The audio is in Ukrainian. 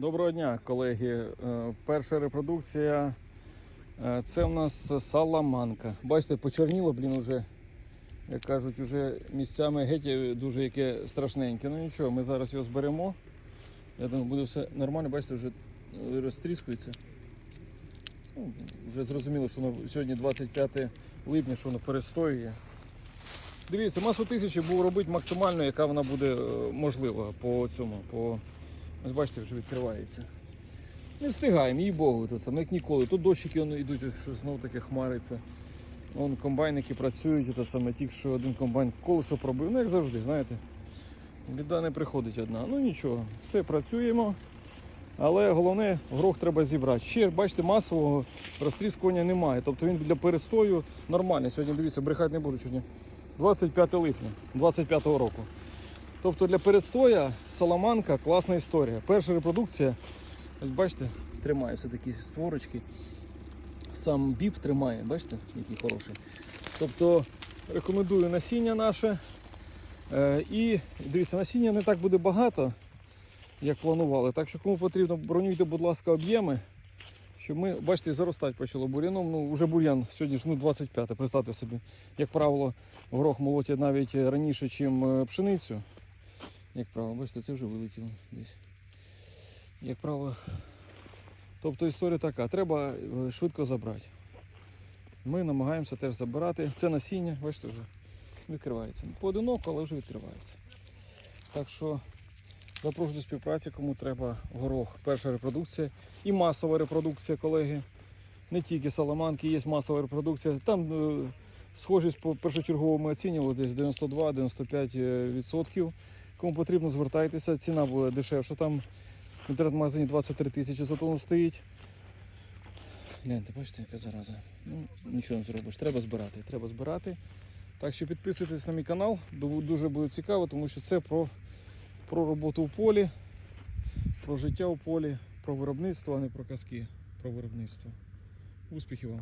Доброго дня, колеги. Е, Перша репродукція. е, Це у нас саламанка. Бачите, почорніло, блін, уже, як кажуть, уже місцями геть дуже яке страшненьке. Ну нічого, ми зараз його зберемо. Я думаю, буде все нормально, бачите, вже е, розтріскується. Ну, вже зрозуміло, що воно сьогодні 25 липня, що воно перестоює. Дивіться, масу тисячі був робити максимально, яка вона буде можлива по цьому. По... Ось бачите, вже відкривається. Не встигаємо, їй Богу, то саме, як ніколи. Тут дощики йдуть, ось що знову таке хмариться. Вон комбайники працюють, то саме тільки що один комбайн колесо пробив, ну як завжди, знаєте. Біда не приходить одна. Ну нічого, все працюємо. Але головне, горох треба зібрати. Ще, бачите, масового розтріскування немає. Тобто він для перестою нормальний. Сьогодні дивіться, брехати не буду сьогодні. 25 липня 25-го року. Тобто для перестоя саламанка класна історія. Перша репродукція, ось бачите, все такі створочки. Сам біб тримає, бачите, який хороший. Тобто рекомендую насіння наше. Е, і дивіться, насіння не так буде багато, як планували. Так що кому потрібно, бронюйте, будь ласка, об'єми. Щоб ми, бачите, заростати почало бур'яном. Ну, вже бур'ян сьогодні ж ну, 25 представте собі. Як правило, горох молотять навіть раніше, ніж пшеницю. Як правило, бачите, це вже вилетіло десь. Як правило. Тобто історія така, треба е, швидко забрати. Ми намагаємося теж забирати. Це насіння, бачите, вже відкривається. Поодиноко, але вже відкривається. Так що запрошую до співпраці, кому треба горох. Перша репродукція і масова репродукція, колеги. Не тільки саламанки, є масова репродукція. Там е, схожість по першочерговому оцінювали десь 92-95%. Кому потрібно, звертайтеся, ціна буде дешевша. Там в інтернет-магазині 23 тисячі за тонну стоїть. Гляньте, бачите, яка зараза. Ну, нічого не зробиш. Треба збирати. Треба збирати. Так що підписуйтесь на мій канал. Дуже буде цікаво, тому що це про, про роботу в полі, про життя у полі, про виробництво, а не про казки про виробництво. Успіхів вам!